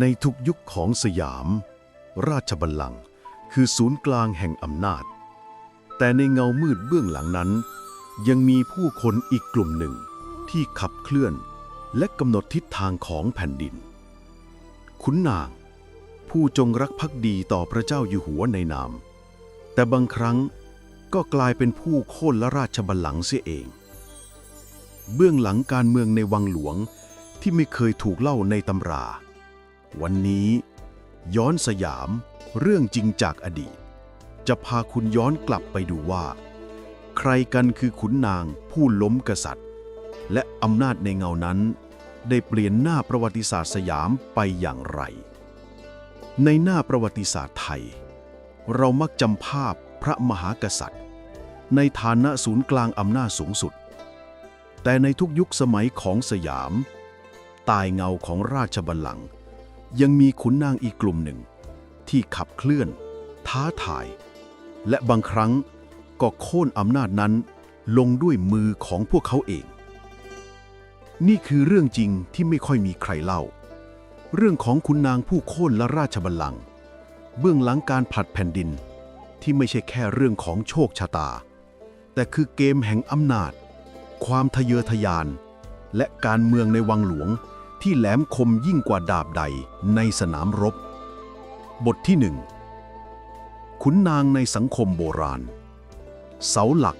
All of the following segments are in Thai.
ในทุกยุคของสยาม ราชบัลลังก์คือศูนย์กลางแห่งอำนาจ แต่ในเงามืดเบื้องหลังนั้น ยังมีผู้คนอีกกลุ่มหนึ่งที่ขับเคลื่อนและกำหนดทิศทางของแผ่นดิน ขุนนาง ผู้จงรักภักดีต่อพระเจ้าอยู่หัวในนาม แต่บางครั้งก็กลายเป็นผู้โค่นละราชบัลลังก์เสียเอง เบื้องหลังการเมืองในวังหลวงที่ไม่เคยถูกเล่าในตำรา วันนี้ย้อนสยามเรื่องจริงจากอดีต จะพาคุณย้อนกลับไปดูว่า ใครกันคือขุนนางผู้ล้มกษัตริย์ และอำนาจในเงานั้น ได้เปลี่ยนหน้าประวัติศาสตร์สยามไปอย่างไร ในหน้าประวัติศาสตร์ไทย เรามักจำภาพพระมหากษัตริย์ ในฐานะศูนย์กลางอำนาจสูงสุด แต่ในทุกยุคสมัยของสยามใตายเงาของราชบัลลังก์ ยังมีขุนนางอีกกลุ่มหนึ่ง ที่ขับเคลื่อน ท้าทาย และบางครั้งก็โค่นอำนาจนั้นลงด้วยมือของพวกเขาเอง นี่คือเรื่องจริงที่ไม่ค่อยมีใครเล่า เรื่องของขุนนางผู้โค่นและราชบัลลังก์เบื้องหลังการผลัดแผ่นดินที่ไม่ใช่แค่เรื่องของโชคชะตา แต่คือเกมแห่งอำนาจ ความทะเยอทะยาน และการเมืองในวังหลวง ที่แหลมคมยิ่งกว่าดาบใดในสนามรบ บทที่หนึ่งขุนนางในสังคมโบราณ เสาหลัก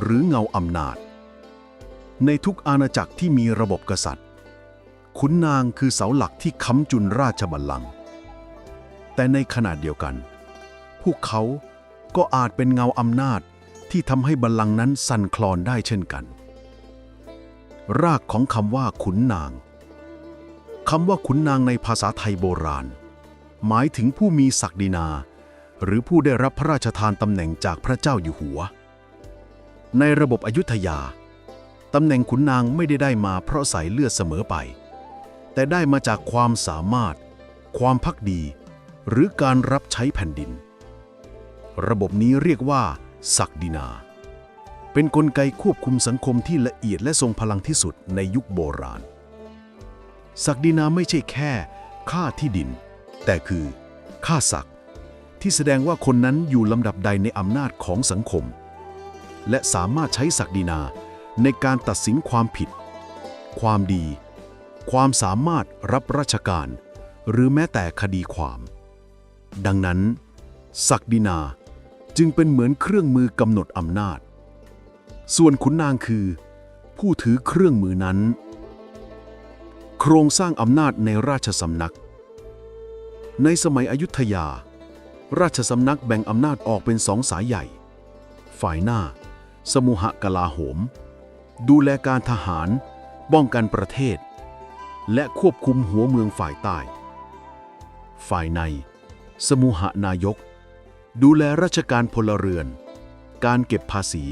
หรือเงาอำนาจ ในทุกอาณาจักรที่มีระบบกษัตริย์ ขุนนางคือเสาหลักที่ค้ำจุนราชบัลลังก์แต่ในขณะเดียวกัน พวกเขาก็อาจเป็นเงาอำนาจที่ทำให้บัลลังก์นั้นสั่นคลอนได้เช่นกัน รากของคำว่าขุนนาง คำว่าขุนนางในภาษาไทยโบราณ หมายถึงผู้มีศักดินา หรือผู้ได้รับพระราชทานตำแหน่งจากพระเจ้าอยู่หัว ในระบบอยุธยาตำแหน่งขุนนางไม่ได้ได้มาเพราะสายเลือดเสมอไป แต่ได้มาจากความสามารถ ความพักดี หรือการรับใช้แผ่นดิน ระบบนี้เรียกว่าศักดินา เป็นนกลไกควบคุมสังคมที่ละเอียดและทรงพลังที่สุดในยุคโบราณ ศักดินาไม่ใช่แค่ค่าที่ดิน แต่คือค่าศักดิ์ที่แสดงว่าคนนั้นอยู่ลำดับใดในอำนาจของสังคม และสามารถใช้ศักดินาในการตัดสินความผิด ความดี ความสามารถรับราชการ หรือแม้แต่คดีความ ดังนั้น ศักดินาจึงเป็นเหมือนเครื่องมือกำหนดอำนาจ ส่วนขุนนางคือ ผู้ถือเครื่องมือนั้น โครงสร้างอำนาจในราชสำนัก ในสมัยอยุธยา ราชสำนักแบ่งอำนาจออกเป็นสองสายใหญ่ ฝ่ายหน้า สมุหกลาโหม ดูแลการทหารป้องกันประเทศ และควบคุมหัวเมืองฝ่ายใต้ ฝ่ายใน สมุหนายก ดูแลราชการพลเรือน การเก็บภาษี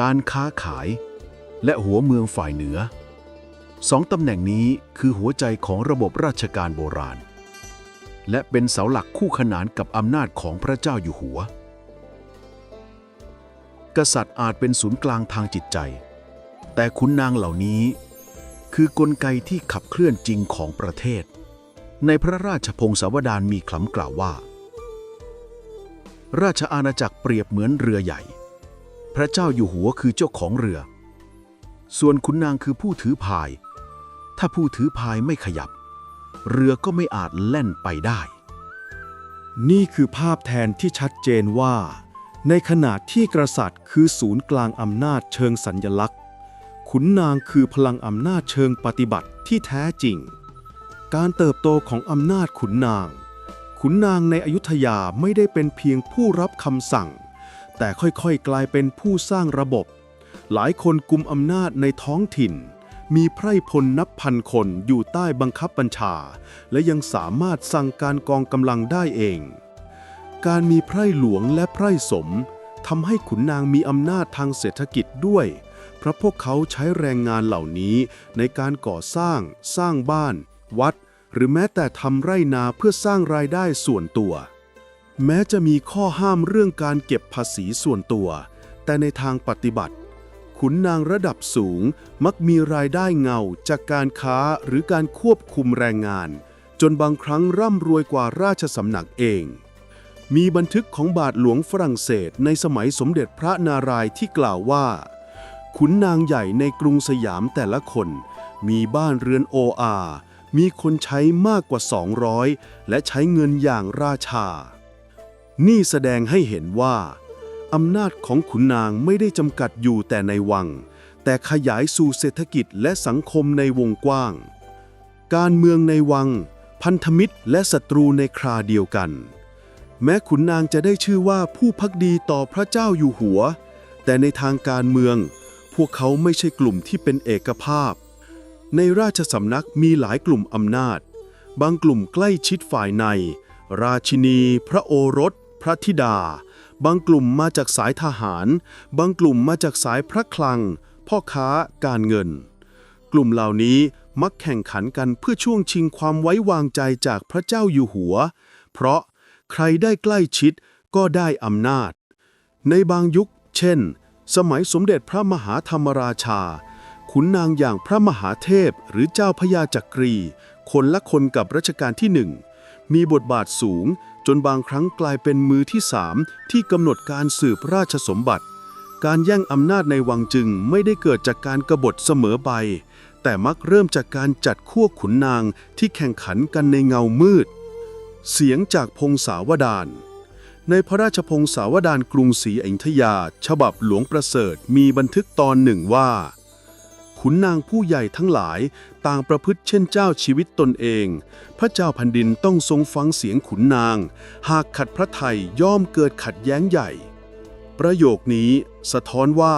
การค้าขาย และหัวเมืองฝ่ายเหนือ สองตำแหน่งนี้คือหัวใจของระบบราชการโบราณ และเป็นเสาหลักคู่ขนานกับอำนาจของพระเจ้าอยู่หัว กษัตริย์อาจเป็นศูนย์กลางทางจิตใจ แต่ขุนนางเหล่านี้ คือกลไกที่ขับเคลื่อนจริงของประเทศ ในพระราชพงศาวดารมีคำกล่าวว่า ราชอาณาจักรเปรียบเหมือนเรือใหญ่ พระเจ้าอยู่หัวคือเจ้าของเรือส่วนขุนนางคือผู้ถือพาย ถ้าผู้ถือพายไม่ขยับ เรือก็ไม่อาจแล่นไปได้ นี่คือภาพแทนที่ชัดเจนว่า ในขณะที่กษัตริย์คือศูนย์กลางอำนาจเชิงสัญญลักษณ์ ขุนนางคือพลังอำนาจเชิงปฏิบัติที่แท้จริง การเติบโตของอำนาจขุนนาง ขุนนางในอยุธยาไม่ได้เป็นเพียงผู้รับคำสั่ง แต่ค่อยๆกลายเป็นผู้สร้างระบบ หลายคนกุมอำนาจในท้องถิ่น มีไพร่พลนับพันคนอยู่ใต้บังคับบัญชา และยังสามารถสั่งการกองกำลังได้เอง การมีไพร่หลวงและไพร่สมทำให้ขุนนางมีอำนาจทางเศรษฐกิจด้วย เพราะพวกเขาใช้แรงงานเหล่านี้ในการก่อสร้าง สร้างบ้าน วัด หรือแม้แต่ทำไร่นาเพื่อสร้างรายได้ส่วนตัว แม้จะมีข้อห้ามเรื่องการเก็บภาษีส่วนตัว แต่ในทางปฏิบัติ ขุนนางระดับสูง มักมีรายได้เงาจากการค้าหรือการควบคุมแรงงาน จนบางครั้งร่ำรวยกว่าราชสำนักเอง มีบันทึกของบาทหลวงฝรั่งเศสในสมัยสมเด็จพระนารายณ์ที่กล่าวว่า ขุนนางใหญ่ในกรุงสยามแต่ละคน มีบ้านเรือนโออามีคนใช้มากกว่า 200 และใช้เงินอย่างราชา นี่แสดงให้เห็นว่า อำนาจของขุนนางไม่ได้จำกัดอยู่แต่ในวัง แต่ขยายสู่เศรษฐกิจและสังคมในวงกว้าง การเมืองในวัง พันธมิตรและศัตรูในคราเดียวกัน แม้ขุนนางจะได้ชื่อว่าผู้พักดีต่อพระเจ้าอยู่หัว แต่ในทางการเมือง พวกเขาไม่ใช่กลุ่มที่เป็นเอกภาพ ในราชสำนักมีหลายกลุ่มอำนาจ บางกลุ่มใกล้ชิดฝ่ายใน ราชินี พระโอรส พระธิดา บางกลุ่มมาจากสายทหาร บางกลุ่มมาจากสายพระคลัง พ่อค้าการเงิน กลุ่มเหล่านี้มักแข่งขันกันเพื่อช่วงชิงความไว้วางใจจากพระเจ้าอยู่หัว เพราะใครได้ใกล้ชิดก็ได้อำนาจ ในบางยุค เช่น สมัยสมเด็จพระมหาธรรมราชา ขุนนางอย่างพระมหาเทพหรือเจ้าพญาจักรี คนละคนกับรัชกาลที่หนึ่ง มีบทบาทสูง จนบางครั้งกลายเป็นมือที่สามที่กำหนดการสืบราชสมบัติ การแย่งอำนาจในวังจึงไม่ได้เกิดจากการกบฏเสมอไป แต่มักเริ่มจากการจัดขั้วขุนนางที่แข่งขันกันในเงามืด เสียงจากพงศาวดารในพระราชพงศาวดารกรุงศรีอยุธยา ฉบับหลวงประเสริฐมีบันทึกตอนหนึ่งว่า ขุนนางผู้ใหญ่ทั้งหลายต่างประพฤติเช่นเจ้าชีวิตตนเอง พระเจ้าแผ่นดินต้องทรงฟังเสียงขุนนาง หากขัดพระไทยย่อมเกิดขัดแย้งใหญ่ ประโยคนี้สะท้อนว่า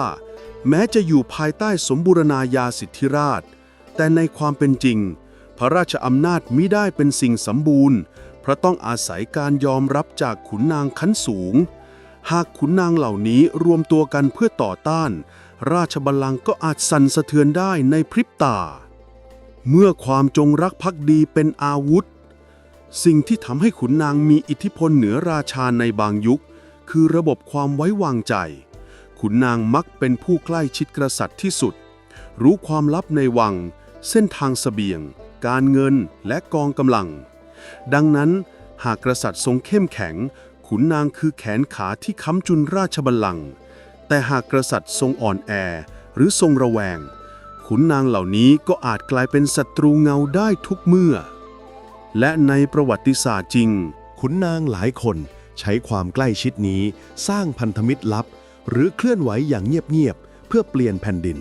แม้จะอยู่ภายใต้สมบูรณาญาสิทธิราช แต่ในความเป็นจริง พระราชอำนาจมิได้เป็นสิ่งสมบูรณ์เพราะต้องอาศัยการยอมรับจากขุนนางขั้นสูง หากขุนนางเหล่านี้รวมตัวกันเพื่อต่อต้าน ราชบัลลังก์ก็อาจสั่นสะเทือนได้ในพริบตา เมื่อความจงรักภักดีเป็นอาวุธ สิ่งที่ทำให้ขุนนางมีอิทธิพลเหนือราชาในบางยุค คือระบบความไว้วางใจ ขุนนางมักเป็นผู้ใกล้ชิดกษัตริย์ที่สุด รู้ความลับในวัง เส้นทางเสบียง การเงินและกองกำลัง ดังนั้นหากกษัตริย์ทรงเข้มแข็ง ขุนนางคือแขนขาที่ค้ำจุนราชบัลลังก์ แต่หากกษัตริย์ทรงอ่อนแอหรือทรงระแวง ขุนนางเหล่านี้ก็อาจกลายเป็นศัตรูเงาได้ทุกเมื่อ และในประวัติศาสตร์จริง ขุนนางหลายคนใช้ความใกล้ชิดนี้สร้างพันธมิตรลับ หรือเคลื่อนไหวอย่างเงียบๆเพื่อเปลี่ยนแผ่นดิน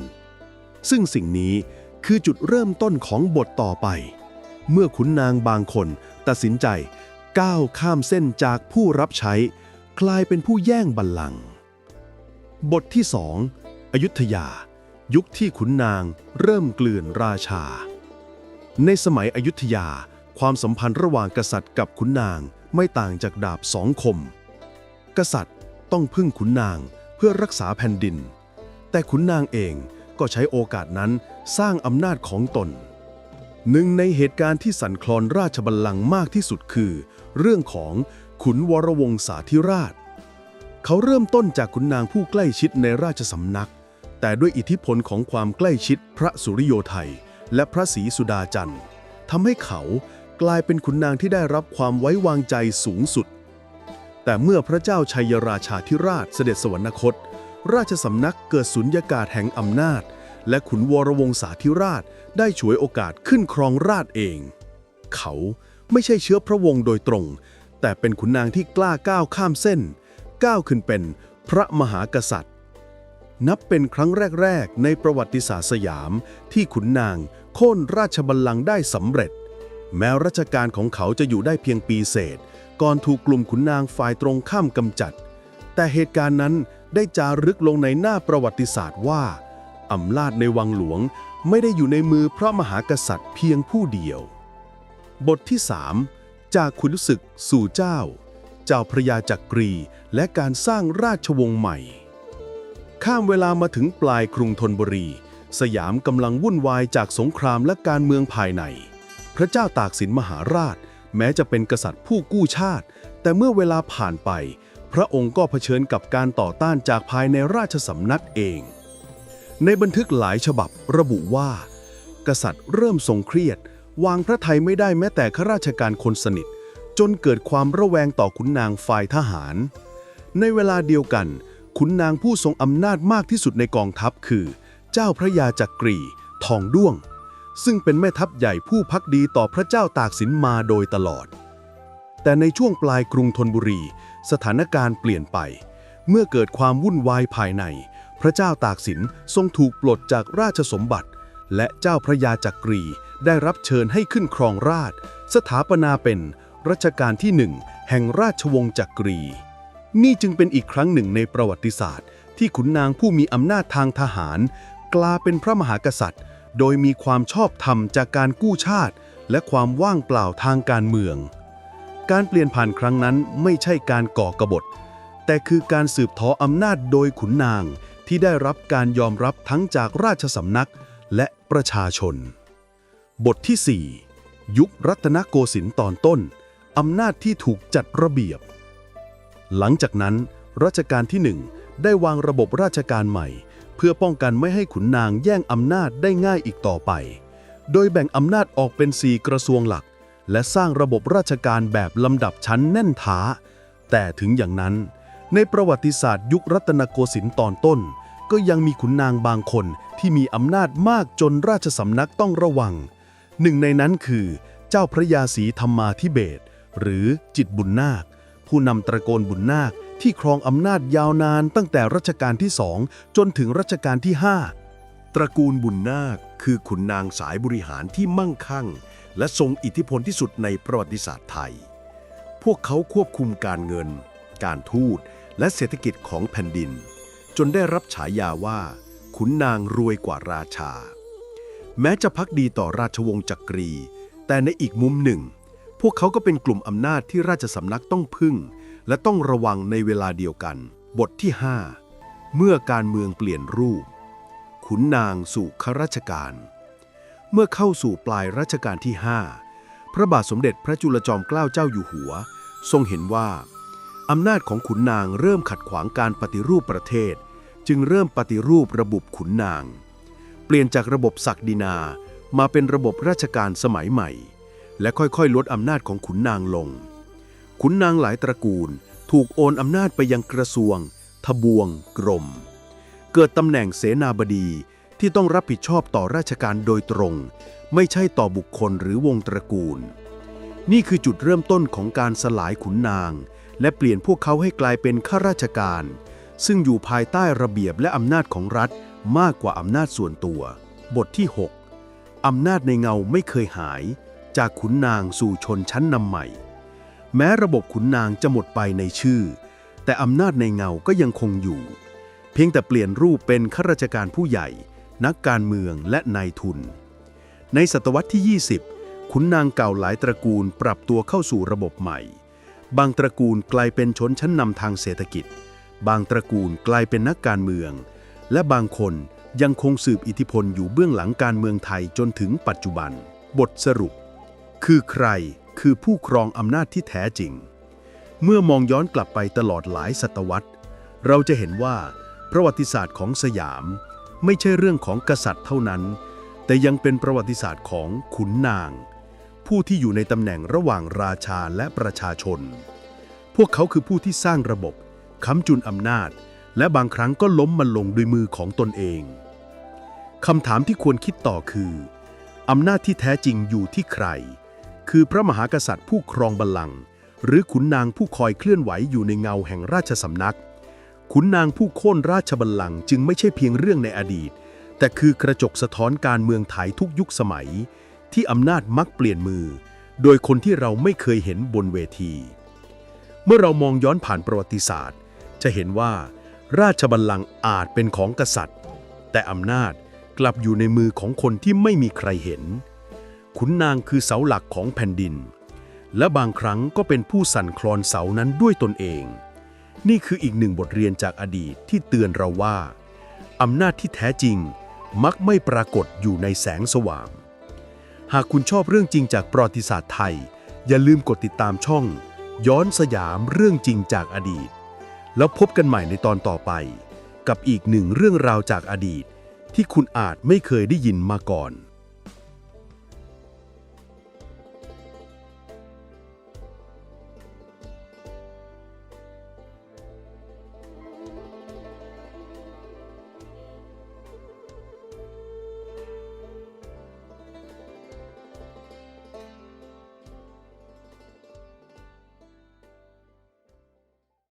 ซึ่งสิ่งนี้คือจุดเริ่มต้นของบทต่อไป เมื่อขุนนางบางคนตัดสินใจก้าวข้ามเส้นจากผู้รับใช้ กลายเป็นผู้แย่งบัลลังก์ บทที่สองอยุธยา ยุคที่ขุนนางเริ่มกลืนราชา ในสมัยอยุธยา ความสัมพันธ์ระหว่างกษัตริย์กับขุนนางไม่ต่างจากดาบสองคม กษัตริย์ต้องพึ่งขุนนางเพื่อรักษาแผ่นดิน แต่ขุนนางเองก็ใช้โอกาสนั้นสร้างอำนาจของตน หนึ่งในเหตุการณ์ที่สั่นคลอนราชบัลลังก์มากที่สุดคือ เรื่องของขุนวรวงศาธิราช เขาเริ่มต้นจากขุนนางผู้ใกล้ชิดในราชสำนัก แต่ด้วยอิทธิพลของความใกล้ชิดพระสุริโยไทย และพระศรีสุดาจันทร์ทำให้เขากลายเป็นขุนนางที่ได้รับความไว้วางใจสูงสุด แต่เมื่อพระเจ้าชัยราชาธิราชเสด็จสวรรคต ราชสำนักเกิดสุญญากาศแห่งอำนาจ และขุนวรวงศาธิราชได้ฉวยโอกาสขึ้นครองราชเอง เขาไม่ใช่เชื้อพระวงศ์โดยตรง แต่เป็นขุนนางที่กล้าก้าวข้ามเส้น ก้าวขึ้นเป็นพระมหากษัตริย์ นับเป็นครั้งแรก ๆ ในประวัติศาสตร์สยามที่ขุนนางโค่นราชบัลลังก์ได้สำเร็จ แม้รัชกาลของเขาจะอยู่ได้เพียงปีเศษ ก่อนถูกกลุ่มขุนนางฝ่ายตรงข้ามกำจัด แต่เหตุการณ์นั้นได้จารึกลงในหน้าประวัติศาสตร์ว่าอำนาจในวังหลวงไม่ได้อยู่ในมือพระมหากษัตริย์เพียงผู้เดียว บทที่ 3 จากขุนศึกสู่เจ้า เจ้าพระยาจักรีและการสร้างราชวงศ์ใหม่ ข้ามเวลามาถึงปลายกรุงธนบุรี สยามกำลังวุ่นวายจากสงครามและการเมืองภายใน พระเจ้าตากสินมหาราช แม้จะเป็นกษัตริย์ผู้กู้ชาติ แต่เมื่อเวลาผ่านไป พระองค์ก็เผชิญกับการต่อต้านจากภายในราชสำนักเอง ในบันทึกหลายฉบับระบุว่า กษัตริย์เริ่มทรงเครียด วางพระไทยไม่ได้แม้แต่ข้าราชการคนสนิท จนเกิดความระแวงต่อขุนนางฝ่ายทหาร ในเวลาเดียวกัน ขุนนางผู้ทรงอำนาจมากที่สุดในกองทัพคือ เจ้าพระยาจักรี ทองด้วง ซึ่งเป็นแม่ทัพใหญ่ผู้พักดีต่อพระเจ้าตากสินมาโดยตลอด แต่ในช่วงปลายกรุงธนบุรี สถานการณ์เปลี่ยนไป เมื่อเกิดความวุ่นวายภายใน พระเจ้าตากสินทรงถูกปลดจากราชสมบัติ และเจ้าพระยาจักรีได้รับเชิญให้ขึ้นครองราช สถาปนาเป็น รัชกาลที่หนึ่งแห่งราชวงศ์จักรี นี่จึงเป็นอีกครั้งหนึ่งในประวัติศาสตร์ ที่ขุนนางผู้มีอำนาจทางทหาร กลายเป็นพระมหากษัตริย์ โดยมีความชอบธรรมจากการกู้ชาติ และความว่างเปล่าทางการเมือง การเปลี่ยนผ่านครั้งนั้นไม่ใช่การก่อกบฏ แต่คือการสืบทออำนาจโดยขุนนางที่ได้รับการยอมรับทั้งจากราชสำนักและประชาชน บทที่ 4 ยุครัตนโกสินทร์ตอนต้น อำนาจที่ถูกจัดระเบียบ หลังจากนั้น รัชกาลที่หนึ่งได้วางระบบราชการใหม่ เพื่อป้องกันไม่ให้ขุนนางแย่งอำนาจได้ง่ายอีกต่อไป โดยแบ่งอำนาจออกเป็น4กระทรวงหลัก และสร้างระบบราชการแบบลำดับชั้นแน่นท้า แต่ถึงอย่างนั้น ในประวัติศาสตร์ยุครัตนโกสินทร์ตอนต้น ก็ยังมีขุนนางบางคนที่มีอำนาจมากจนราชสำนักต้องระวัง หนึ่งในนั้นคือ เจ้าพระยาศรีธรรมาธิเบศร หรือจิตบุญนาค ผู้นำตระโกนบุญนาคที่ครองอำนาจยาวนานตั้งแต่รัชกาลที่สองจนถึงรัชกาลที่ 5 ตระกูลบุญนาคคือขุนนางสายบริหารที่มั่งคั่ง และทรงอิทธิพลที่สุดในประวัติศาสตร์ไทย พวกเขาควบคุมการเงิน การทูตและเศรษฐกิจของแผ่นดิน จนได้รับฉายาว่า ขุนนางรวยกว่าราชา แม้จะพักดีต่อราชวงศ์จักรี แต่ในอีกมุมหนึ่ง วกเขาก็เป็นกลุ่มอำนาจที่ราชสำนักต้องพึ่ง และต้องระวังในเวลาเดียวกัน บทที่ 5 เมื่อการเมืองเปลี่ยนรูป ขุนนางสู่ข้าราชการ เมื่อเข้าสู่ปลายรัชกาลที่ 5 พระบาทสมเด็จพระจุลจอมเกล้าเจ้าอยู่หัว ทรงเห็นว่า อำนาจของขุนนางเริ่มขัดขวางการปฏิรูปประเทศ จึงเริ่มปฏิรูประบบขุนนาง เปลี่ยนจากระบบศักดินามาเป็นระบบราชการสมัยใหม่ และค่อยๆ ลดอำนาจของขุนนางลง ขุนนางหลายตระกูลถูกโอนอำนาจไปยังกระทรวง ทบวง กรม เกิดตำแหน่งเสนาบดีที่ต้องรับผิดชอบต่อราชการโดยตรง ไม่ใช่ต่อบุคคลหรือวงตระกูล นี่คือจุดเริ่มต้นของการสลายขุนนาง และเปลี่ยนพวกเขาให้กลายเป็นข้าราชการ ซึ่งอยู่ภายใต้ระเบียบและอำนาจของรัฐมากกว่าอำนาจส่วนตัว บทที่ 6 อำนาจในเงาไม่เคยหาย จากขุนนางสู่ชนชั้นนำใหม่ แม้ระบบขุนนางจะหมดไปในชื่อ แต่อำนาจในเงาก็ยังคงอยู่ เพียงแต่เปลี่ยนรูปเป็นข้าราชการผู้ใหญ่ นักการเมืองและนายทุน ในศตวรรษที่ 20 ขุนนางเก่าหลายตระกูลปรับตัวเข้าสู่ระบบใหม่ บางตระกูลกลายเป็นชนชั้นนำทางเศรษฐกิจ บางตระกูลกลายเป็นนักการเมือง และบางคนยังคงสืบอิทธิพลอยู่เบื้องหลังการเมืองไทยจนถึงปัจจุบัน บทสรุป คือใครคือผู้ครองอำนาจที่แท้จริง เมื่อมองย้อนกลับไปตลอดหลายศตวรรษ เราจะเห็นว่าประวัติศาสตร์ของสยาม ไม่ใช่เรื่องของกษัตริย์เท่านั้น แต่ยังเป็นประวัติศาสตร์ของขุนนาง ผู้ที่อยู่ในตำแหน่งระหว่างราชาและประชาชน พวกเขาคือผู้ที่สร้างระบบค้ำจุนอำนาจ และบางครั้งก็ล้มมันลงด้วยมือของตนเองคำถามที่ควรคิดต่อคืออำนาจที่แท้จริงอยู่ที่ใคร คือพระมหากษัตริย์ผู้ครองบัลลังก์หรือขุนนางผู้คอยเคลื่อนไหวอยู่ในเงาแห่งราชสำนัก ขุนนางผู้โค่นราชบัลลังก์จึงไม่ใช่เพียงเรื่องในอดีต แต่คือกระจกสะท้อนการเมืองไทยทุกยุคสมัย ที่อำนาจมักเปลี่ยนมือ โดยคนที่เราไม่เคยเห็นบนเวที เมื่อเรามองย้อนผ่านประวัติศาสตร์ จะเห็นว่า ราชบัลลังก์อาจเป็นของกษัตริย์ แต่อำนาจกลับอยู่ในมือของคนที่ไม่มีใครเห็น ขุนนางคือเสาหลักของแผ่นดิน และบางครั้งก็เป็นผู้สั่นคลอนเสานั้นด้วยตนเอง นี่คืออีกหนึ่งบทเรียนจากอดีตที่เตือนเราว่า อำนาจที่แท้จริงมักไม่ปรากฏอยู่ในแสงสว่าง หากคุณชอบเรื่องจริงจากประวัติศาสตร์ไทย อย่าลืมกดติดตามช่อง ย้อนสยามเรื่องจริงจากอดีต แล้วพบกันใหม่ในตอนต่อไป กับอีกหนึ่งเรื่องราวจากอดีตที่คุณอาจไม่เคยได้ยินมาก่อน